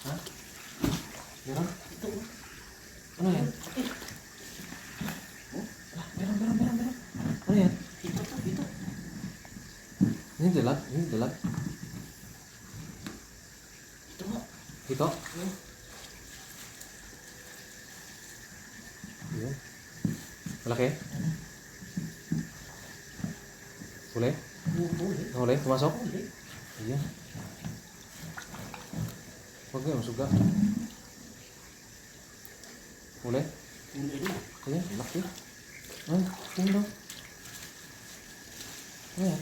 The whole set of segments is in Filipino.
Ha? Meron? Ito. Ano yan? Ah, meron, meron, meron, meron. Ano yan? Ito to, ito. Ini dalag? Ini dalag? Ito nga. Ito? Hmm. Yun. Malaki? Huli? Huli. Huli? Pumasok? Huli. Ayan. Huwag kayo masuga. Huli? Huli din. Ayan, laki. Ay, tingnan. Ayan.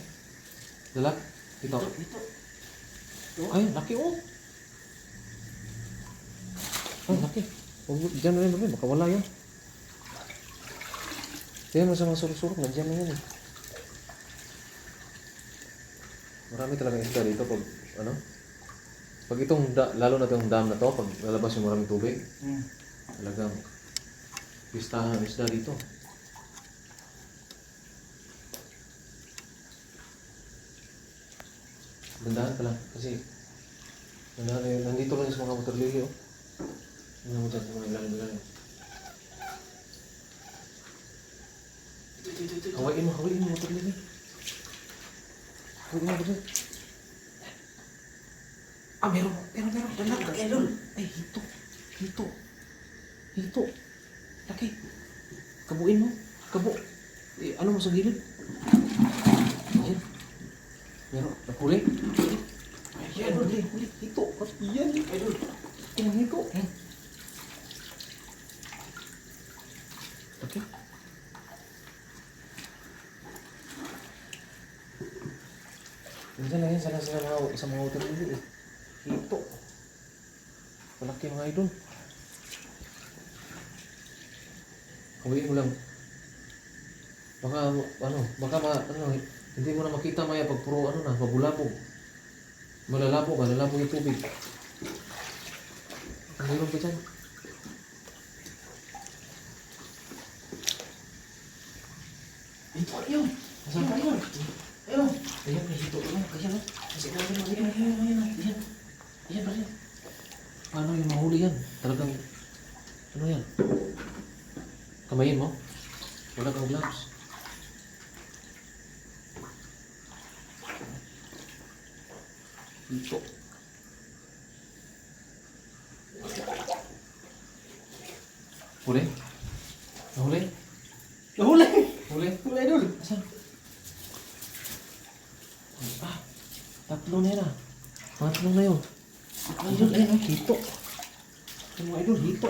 Dalag? Ito. Ito, ito. Ay, laki oh. Ay, laki. Huwag Diyan na rin namin, baka wala yan. Tingnan mo sa mga suruk-suruk, nandiyan na yan eh. Marami talaga isda dito pag, ano? Pag itong, da, lalo na itong dam na to, pag lalabas yung maraming tubig, Hmm. talagang pistahan isda dito. Dandahan ka lang kasi dandahan na yun. Nandito lang sa mga motor lily oh. Tingnan mo dyan sa mga ilalim-ilalim. Hawain mo, hawain mo motor lily. Hawain mo motor lily. Ah, meron, meron, meron. Dalag. Laki, idol. Ay, hito. Hito. Hito. Laki. Kabuin mo. Kabo. Eh, ano mo sa gilid? Ayan. Meron. Naghuli. Ayan, huli, huli. Hito. Ayan. Idol. Ang hito. Hmm. Okay. Minsan lang yan, sana sila mga isang mga hotel dito eh. Hito. Malaki mga idol. Huwiin mo lang. Baka, ano, baka ma, ano, hindi mo na makita maya pag puro, ano na, mabulabog. Malalabo ka, lalabo yung tubig. Ang meron ka dyan. Ito, ayun. Nasaan ka? Ayun, ayun. Ayan, may hito ka lang. Ayan, oh. Kasi namin, ayun, ayun, ayun, ayun. Ayan, ayan. Paano yung mahuli yan? Talagang, ano yan? Kamayin mo? Wala kang gloves. Hito. Huli? Nahuli? Nahuli. Huli? Huli, idol. Asan? Ah, tatlo na yan ah. Tatlo na yun. Ayun, ayun, hito. Ayun mga idol, hito.